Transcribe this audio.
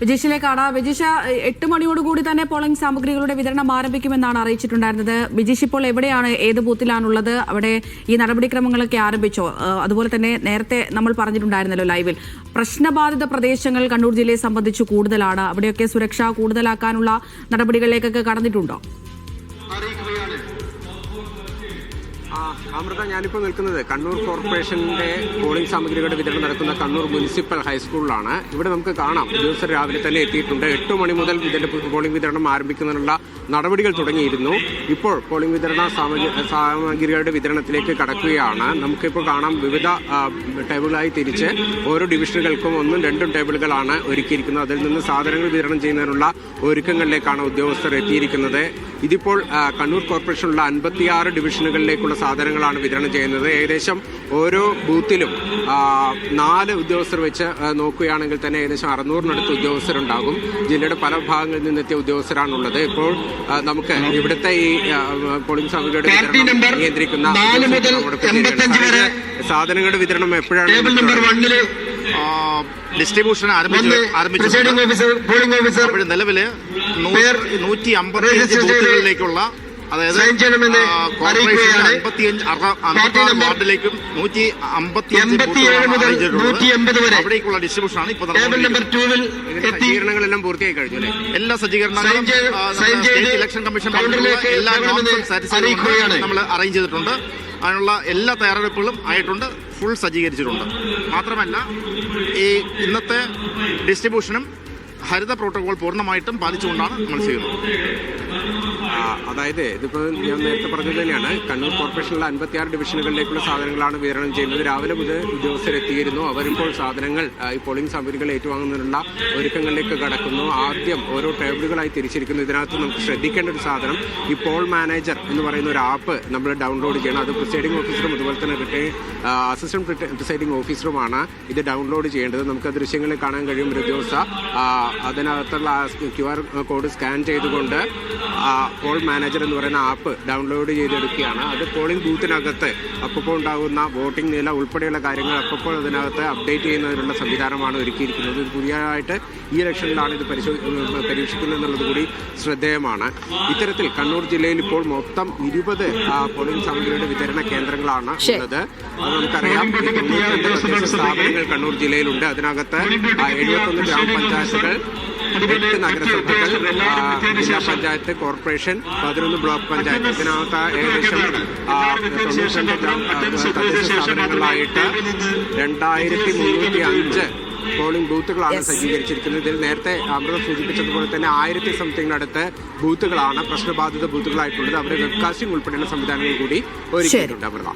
വിജീഷിലേക്കാണ് വിജീഷ എട്ട് മണിയോടുകൂടി തന്നെ പോളിംഗ് സാമഗ്രികളുടെ വിതരണം ആരംഭിക്കുമെന്നാണ് അറിയിച്ചിട്ടുണ്ടായിരുന്നത്. വിജീഷ് ഇപ്പോൾ എവിടെയാണ് ഏത് ബൂത്തിലാണുള്ളത് അവിടെ ഈ നടപടിക്രമങ്ങളൊക്കെ ആരംഭിച്ചോ? അതുപോലെ തന്നെ നേരത്തെ നമ്മൾ പറഞ്ഞിട്ടുണ്ടായിരുന്നല്ലോ ലൈവിൽ. പ്രശ്നബാധിത പ്രദേശങ്ങൾ കണ്ണൂർ ജില്ലയെ സംബന്ധിച്ച് കൂടുതലാണ്. അവിടെയൊക്കെ സുരക്ഷ കൂടുതലാക്കാനുള്ള നടപടികളിലേക്കൊക്കെ കടന്നിട്ടുണ്ടോ? അമൃത ഞാനിപ്പോൾ നിൽക്കുന്നത് കണ്ണൂർ കോർപ്പറേഷന്റെ പോളിംഗ് സാമഗ്രികളുടെ വിതരണം നടക്കുന്ന കണ്ണൂർ മുനിസിപ്പൽ ഹൈസ്കൂളിലാണ്. ഇവിടെ നമുക്ക് കാണാം. ഉദ്യോഗസ്ഥർ രാവിലെ തന്നെ എത്തിയിട്ടുണ്ട്. എട്ട് മണി മുതൽ പോളിംഗ് വിതരണം ആരംഭിക്കുന്നതിനുള്ള നടപടികൾ തുടങ്ങിയിരുന്നു. ഇപ്പോൾ പോളിംഗ് വിതരണ സാമഗ്രി സാമഗ്രികളുടെ വിതരണത്തിലേക്ക് കടക്കുകയാണ്. നമുക്കിപ്പോൾ കാണാം വിവിധ ടേബിളായി തിരിച്ച് ഓരോ ഡിവിഷനുകൾക്കും ഒന്നും രണ്ടും ടേബിളുകളാണ് ഒരുക്കിയിരിക്കുന്നത്. അതിൽ നിന്ന് സാധനങ്ങൾ വിതരണം ചെയ്യുന്നതിനുള്ള ഒരുക്കങ്ങളിലേക്കാണ് ഉദ്യോഗസ്ഥർ എത്തിയിരിക്കുന്നത്. ഇതിപ്പോൾ കണ്ണൂർ കോർപ്പറേഷനുള്ള അൻപത്തിയാറ് ഡിവിഷനുകളിലേക്കുള്ള സാധനങ്ങളാണ് വിതരണം ചെയ്യുന്നത്. ഏകദേശം ഓരോ ബൂത്തിലും നാല് ഉദ്യോഗസ്ഥർ വെച്ച് നോക്കുകയാണെങ്കിൽ തന്നെ ഏകദേശം അറുന്നൂറിനടുത്ത് ഉദ്യോഗസ്ഥരുണ്ടാകും. ജില്ലയുടെ പല ഭാഗങ്ങളിൽ നിന്നെത്തിയ ഉദ്യോഗസ്ഥരാണുള്ളത്. ഇപ്പോൾ നമുക്ക് ഇവിടുത്തെ ഈ പോളിംഗ് സമിതിയുടെ നിയന്ത്രിക്കുന്ന സാധനങ്ങളുടെ വിതരണം എപ്പോഴാണ് ഡിസ്ട്രിബ്യൂഷൻ ആരംഭിച്ചു ആരംഭിച്ചു. പേർ നൂറ്റി അമ്പത്തി ബൂത്തുകളിലേക്കുള്ള അതായത്. അമ്പത്തിയഞ്ച് വാർഡിലേക്കും നൂറ്റി അമ്പത്തിയഞ്ച് അവിടേക്കുള്ള ഡിസ്ട്രിബ്യൂഷൻ ആണ് ഇപ്പോൾ സജ്ജീകരണങ്ങളെല്ലാം പൂർത്തിയായി കഴിഞ്ഞു അല്ലേ? എല്ലാ സജ്ജീകരണങ്ങളും സ്റ്റേറ്റ് ഇലക്ഷൻ കമ്മീഷൻ എല്ലാ നമ്മൾ അറേഞ്ച് ചെയ്തിട്ടുണ്ട്. അതിനുള്ള എല്ലാ തയ്യാറെടുപ്പുകളും ആയിട്ടുണ്ട്. ഫുൾ സജ്ജീകരിച്ചിട്ടുണ്ട്. മാത്രമല്ല ഈ ഇന്നത്തെ ഡിസ്ട്രിബ്യൂഷനും ഹരിത പ്രോട്ടോകോൾ പൂർണമായിട്ടും പാലിച്ചുകൊണ്ടാണ് നമ്മൾ ചെയ്യുന്നത്. അതായത് ഇതിപ്പോൾ ഞാൻ നേരത്തെ പറഞ്ഞത് തന്നെയാണ്. കണ്ണൂർ കോർപ്പറേഷനിലെ അൻപത്തിയാറ് ഡിവിഷനുകളിലേക്കുള്ള സാധനങ്ങളാണ് വിതരണം ചെയ്യുന്നത്. രാവിലെ മുതൽ ഉദ്യോഗസ്ഥരെത്തിയിരുന്നു. അവരിപ്പോൾ സാധനങ്ങൾ ഈ പോളിംഗ് സാമഗ്രികൾ ഏറ്റുവാങ്ങുന്നതിനുള്ള ഒരുക്കങ്ങളിലേക്ക് കടക്കുന്നു. ആദ്യം ഓരോ ടേബിളുകളായി തിരിച്ചിരിക്കുന്നു. ഇതിനകത്ത് നമുക്ക് ശ്രദ്ധിക്കേണ്ട ഒരു സാധനം ഈ പോൾ മാനേജർ എന്ന് പറയുന്ന ഒരു ആപ്പ് നമ്മൾ ഡൗൺലോഡ് ചെയ്യണം. അത് പ്രിസൈഡിംഗ് ഓഫീസറും അതുപോലെ തന്നെ റിട്ടേൺ അസിസ്റ്റന്റ് പ്രിസൈഡിംഗ് ഓഫീസറുമാണ് ഇത് ഡൗൺലോഡ് ചെയ്യേണ്ടത്. നമുക്ക് ദൃശ്യങ്ങളിൽ കാണാൻ കഴിയും. ഒരു ആ, അതിനകത്തുള്ള ക്യു ആർ കോഡ് സ്കാൻ ചെയ്തുകൊണ്ട് ആ, പോൾ മാനേജർ എന്ന് പറയുന്ന ആപ്പ് ഡൗൺലോഡ് ചെയ്തെടുക്കുകയാണ്. അത് പോളിംഗ് ബൂത്തിനകത്ത് അപ്പോൾ ഉണ്ടാകുന്ന വോട്ടിംഗ് നില ഉൾപ്പെടെയുള്ള കാര്യങ്ങൾ അപ്പോൾ അതിനകത്ത് അപ്ഡേറ്റ് ചെയ്യുന്നതിനുള്ള സംവിധാനമാണ് ഒരുക്കിയിരിക്കുന്നത്. ഇത് പുതിയതായിട്ട് ഈ ഇലക്ഷനിലാണ് ഇത് പരിശോ പരീക്ഷിക്കുന്നത് എന്നുള്ളത് കൂടി ശ്രദ്ധേയമാണ്. ഇത്തരത്തിൽ കണ്ണൂർ ജില്ലയിൽ ഇപ്പോൾ മൊത്തം ഇരുപത് പോളിംഗ് സാമഗ്രികളുടെ വിതരണ കേന്ദ്രങ്ങളാണ്. ഉള്ളത്. അത് നമുക്കറിയാം. സ്ഥാപനങ്ങൾ കണ്ണൂർ ജില്ലയിലുണ്ട്. അതിനകത്ത് എഴുപത്തൊന്ന് ഗ്രാമപഞ്ചായത്തുകൾ എട്ട് നഗരസഭകൾ ജില്ലാ പഞ്ചായത്ത് കോർപ്പറേഷൻ പതിനൊന്ന് ബ്ലോക്ക് പഞ്ചായത്ത് ഇതിനകത്ത് ഏകദേശം തദ്ദേശ സ്ഥാപനങ്ങളിലായിട്ട് രണ്ടായിരത്തി മുന്നൂറ്റി അഞ്ച് പോളിംഗ് ബൂത്തുകളാണ് സജ്ജീകരിച്ചിരിക്കുന്നത്. ഇതിൽ നേരത്തെ അമൃത സൂചിപ്പിച്ചതുപോലെ തന്നെ ആയിരത്തി സംതിങ്ങിനടുത്ത് ബൂത്തുകളാണ് പ്രശ്നബാധിത ബൂത്തുകളായിട്ടുള്ളത്. അവരെ വെബ്കാസ്റ്റിംഗ് ഉൾപ്പെടെയുള്ള സംവിധാനങ്ങൾ കൂടി ഒരുക്കിയിട്ടുണ്ട് അമൃത.